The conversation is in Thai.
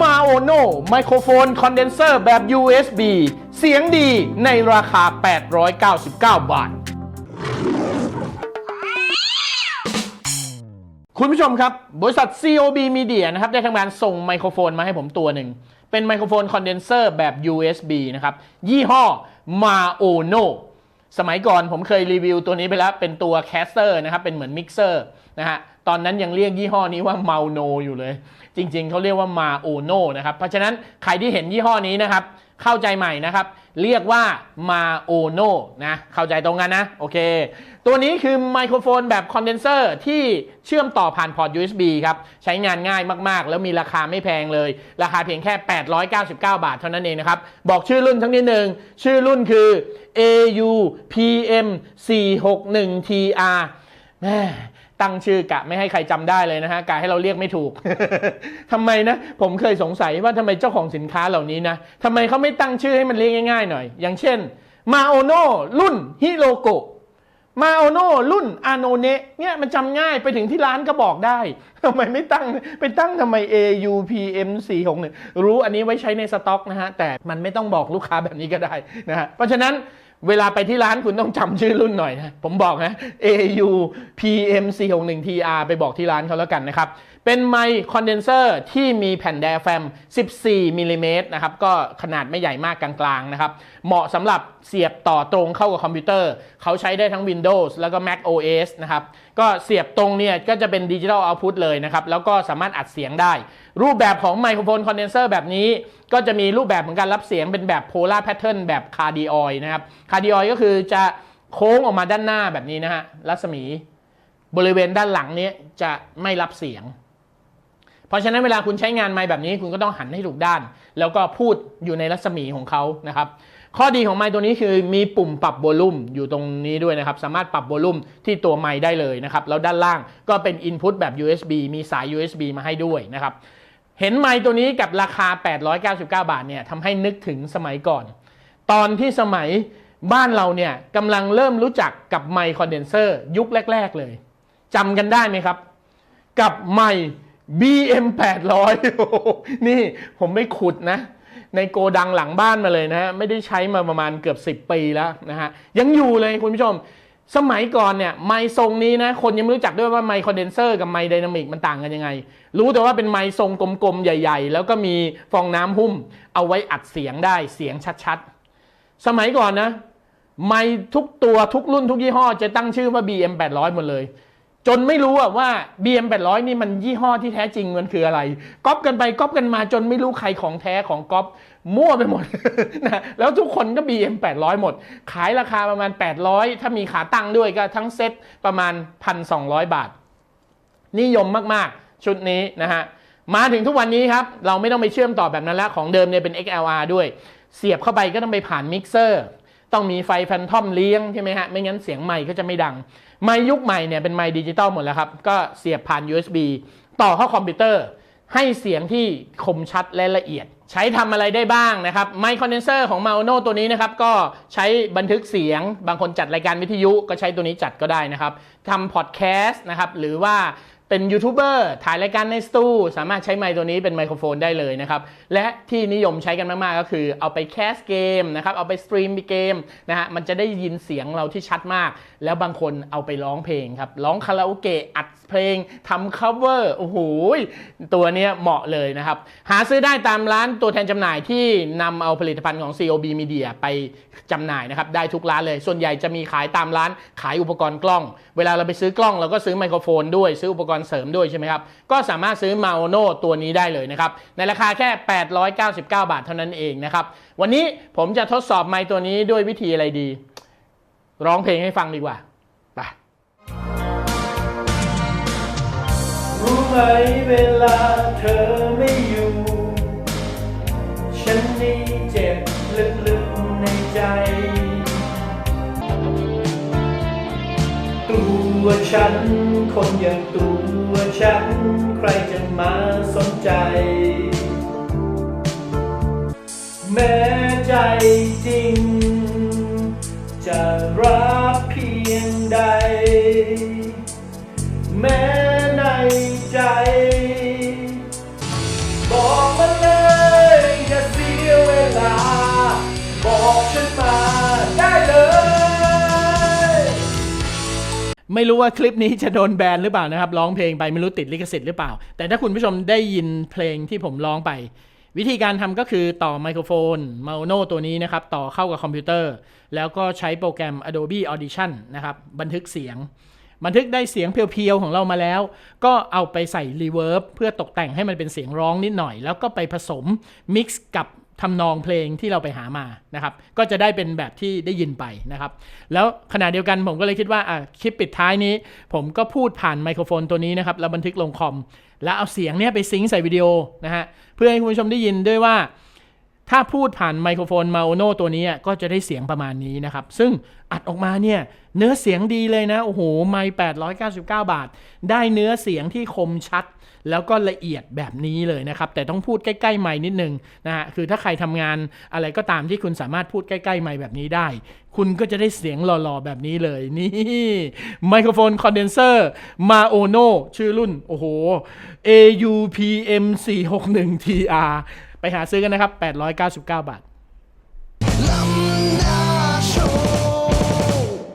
มาโอโนไมโครโฟนคอนเดนเซอร์แบบ USB เสียงดีในราคา 899 บาท คุณผู้ชมครับ บริษัท COB Media นะครับ ได้ทำการส่งไมโครโฟนมาให้ผมตัวหนึ่ง เป็นไมโครโฟนคอนเดนเซอร์แบบ USB นะครับ ยี่ห้อ Maono สมัยก่อนผมเคยรีวิวตัวนี้ไปแล้ว เป็นตัวแคสเตอร์นะครับเป็นเหมือนมิกเซอร์นะฮะตอนนั้นยังเรียกยี่ห้อนี้ว่าเมาโนอยู่เลย จริงๆ เขาเรียกว่ามาโอโนนะครับ เพราะฉะนั้นใครที่เห็นยี่ห้อนี้นะครับ เข้าใจใหม่นะครับ เรียกว่า Maono นะเข้าใจตรงกันนะโอเค ตัวนี้คือไมโครโฟนแบบคอนเดนเซอร์ที่เชื่อมต่อผ่านพอร์ต USB ครับ ใช้งานง่ายมากๆ แล้วมีราคาไม่แพงเลย ราคาเพียงแค่ 899 บาทเท่านั้นเองนะครับ บอกชื่อรุ่นทั้งนิดหนึ่งชื่อรุ่นคือ AUPM 461 TR แม่ ตั้งชื่อกะไม่ให้ใครจำได้เลยนะฮะกะให้เราเรียกไม่ถูกทำไมนะ ผมเคยสงสัยว่าทำไมเจ้าของสินค้าเหล่านี้นะทำไมเขาไม่ตั้งชื่อให้มันเรียกง่ายๆหน่อย อย่างเช่นมาโอโนรุ่นฮิโรโกะมาโอโนรุ่นอาโนเนะเนี่ยมันจำง่ายไปถึงที่ร้านก็บอกได้ทำไมไม่ตั้งไปตั้งทำไม AUPM 4 6 1รู้อันนี้ไว้ใช้ในสต็อกนะฮะ แต่มันไม่ต้องบอกลูกค้าแบบนี้ก็ได้นะฮะเพราะฉะนั้น เวลาไปที่ร้านคุณต้องจำชื่อรุ่นหน่อยนะ ผมบอกนะ AU PM 461 TR ไปบอกที่ร้านเขาแล้วกันนะครับ เป็นไมค์คอนเดนเซอร์ที่มีแผ่นไดอะแฟม 14มิลลิเมตรนะครับ ก็ขนาดไม่ใหญ่มากกลางๆนะครับ เหมาะสำหรับเสียบต่อตรงเข้ากับคอมพิวเตอร์ เขาใช้ได้ทั้ง Windows แล้วก็ Mac OS นะครับ ก็เสียบตรงเนี่ยก็จะเป็นดิจิทัลเอาพุตเลยนะครับ แล้วก็สามารถอัดเสียงได้ รูปแบบของไมโครโฟนคอนเดนเซอร์แบบนี้ ก็จะมีรูปแบบของการรับเสียงเป็นแบบโพลาร์แพทเทิร์นแบบคาร์ดิออยนะครับ คาร์ดิออยก็คือจะโค้งออกมาด้านหน้าแบบนี้นะฮะ รัศมีบริเวณด้านหลังเนี้จะไม่รับเสียง เพราะฉะนั้นเวลาคุณใช้งานไมค์แบบนี้คุณก็ต้องหันให้ถูกด้าน แล้วก็พูดอยู่ในรัศมีของเขานะครับข้อดีของไมค์ตัวนี้คือมีปุ่มปรับโวลูมอยู่ตรงนี้ด้วยนะครับ สามารถปรับโวลูมที่ตัวไมค์ได้เลยนะครับ แล้วด้านล่างก็เป็น Input แบบ USB มีสาย USB มาให้ด้วยนะครับ เห็นไมค์ตัวนี้กับราคา 899 บาทเนี่ยทำให้นึกถึงสมัยก่อน ตอนที่สมัยบ้านเราเนี่ยกำลังเริ่มรู้จักกับไมค์คอนเดนเซอร์ยุคแรก ๆ เลยจำกันได้ไหมครับ กับไมค์ BM 800นี่ผมไม่ขุดนะ ในโกดังหลังบ้านมาเลยนะฮะ ไม่ได้ใช้มาประมาณเกือบ 10 ปีแล้วนะฮะ ยังอยู่เลยคุณผู้ชม สมัยก่อนเนี่ย ไมค์ทรงนี้นะ คนยังไม่รู้จักด้วยว่าไมค์คอนเดนเซอร์กับไมค์ไดนามิกมันต่างกันยังไง รู้แต่ว่าเป็นไมค์ทรงกลมๆ ใหญ่ๆ แล้วก็มีฟองน้ำหุ้ม เอาไว้อัดเสียงได้เสียงชัดๆ สมัยก่อนนะไมค์ทุกตัวทุกรุ่นทุกยี่ห้อจะตั้งชื่อว่า BM 800หมดเลย จนไม่รู้ว่า BM 800 นี่มันยี่ห้อที่แท้จริงมันคืออะไรก๊อปกันไปก๊อปกันมาจนไม่รู้ใครของแท้ของก๊อปมั่วไปหมดนะแล้วทุกคนก็ BM 800 หมด ขายราคาประมาณ 800 ถ้ามีขาตั้งด้วยก็ทั้งเซ็ตประมาณ 1,200 บาท นิยมมากๆ ชุดนี้นะฮะ มาถึงทุกวันนี้ครับ เราไม่ต้องไปเชื่อมต่อแบบนั้นแล้ว ของเดิมเนี่ยเป็น XLR ด้วย เสียบเข้าไปก็ต้องไปผ่านมิกเซอร์ ต้องมีไฟแฟนทอมเลี้ยงใช่ไหมฮะ ไม่งั้นเสียงไมค์ก็จะไม่ดัง ไมค์ยุคใหม่เนี่ยเป็นไมค์ดิจิตอลหมดแล้วครับ ก็เสียบผ่าน USB ต่อเข้าคอมพิวเตอร์ ให้เสียงที่คมชัดและละเอียด ใช้ทำอะไรได้บ้างนะครับ ไมค์คอนเดนเซอร์ของ Maono ตัวนี้นะครับ ก็ใช้บันทึกเสียง บางคนจัดรายการวิทยุก็ใช้ตัวนี้จัดก็ได้นะครับทำพอดแคสต์นะครับ หรือว่า เป็นยูทูบเบอร์ถ่ายรายการในสตูสามารถใช้ไมค์ตัวนี้เป็นไมโครโฟนได้เลยนะครับ และที่นิยมใช้กันมาก ๆ ก็คือเอาไปแคสเกมนะครับ เอาไปสตรีมเกมนะฮะมันจะได้ยินเสียงเราที่ชัดมาก แล้วบางคนเอาไปร้องเพลงครับ ร้องคาราโอเกะอัดเพลงทำ cover โอ้โหตัวเนี้ยเหมาะเลยนะครับ หาซื้อได้ตามร้านตัวแทนจำหน่ายที่นำเอาผลิตภัณฑ์ของ COB Media ไปจำหน่ายนะครับได้ทุกร้านเลย ส่วนใหญ่จะมีขายตามร้านขายอุปกรณ์กล้อง เวลาเราไปซื้อกล้องเราก็ซื้อไมโครโฟนด้วยซื้ออุปกรณ์เสริมด้วยใช่ไหมครับ ก็สามารถซื้อ Maono ตัวนี้ได้เลยนะครับ ในราคาแค่ 899 บาทเท่านั้นเองนะครับ วันนี้ผมจะทดสอบไมค์ตัวนี้ด้วยวิธีอะไรดี ร้องเพลงให้ฟังดีกว่าไปรู้ไหมเวลาเธอไม่อยู่ ฉันนี่เจ็บลึกๆในใจตัวฉัน คนอย่างตัวฉัน ใครจะมาสนใจ แม้ใจจริง จะรัก ไม่รู้ว่าคลิปนี้จะโดนแบนหรือเปล่านะครับ ร้องเพลงไปไม่รู้ติดลิขสิทธิ์หรือเปล่า แต่ถ้าคุณผู้ชมได้ยินเพลงที่ผมร้องไป วิธีการทำก็คือต่อไมโครโฟน Mono ตัวนี้นะครับ ต่อเข้ากับคอมพิวเตอร์ แล้วก็ใช้โปรแกรม Adobe Audition นะครับ บันทึกเสียง บันทึกได้เสียงเพียวๆของเรามาแล้ว ก็เอาไปใส่รีเวิร์บเพื่อตกแต่งให้มันเป็นเสียงร้องนิดหน่อย แล้วก็ไปผสมมิกซ์กับ ทำนองเพลงที่เราไปหามานะครับ ก็จะได้เป็นแบบที่ได้ยินไปนะครับ แล้วขณะเดียวกันผมก็เลยคิดว่าอะคลิปปิดท้ายนี้ ผมก็พูดผ่านไมโครโฟนตัวนี้นะครับแล้วบันทึกลงคอม แล้วเอาเสียงเนี้ยไปซิงใส่วิดีโอนะฮะเพื่อให้คุณผู้ชมได้ยินด้วยว่า ถ้าพูดผ่านไมโครโฟนมาโอโนตัวนี้ก็จะได้เสียงประมาณนี้นะครับ ซึ่งอัดออกมาเนี่ยเนื้อเสียงดีเลยนะโอ้โหไม่899 บาท ได้เนื้อเสียงที่คมชัด แล้วก็ละเอียดแบบนี้เลยนะครับ แต่ต้องพูดใกล้ๆไม้นิดนึงนะฮะคือถ้าใครทำงานอะไรก็ตามที่คุณสามารถพูดใกล้ๆไม้แบบนี้ได้ คุณก็จะได้เสียงหล่อๆแบบนี้เลยนี่ไมโครโฟนคอนเดนเซอร์มาโอโนชื่อรุ่น โอ้โห AUPM 461 TR ไปหาซื้อกันนะครับ 899 บาท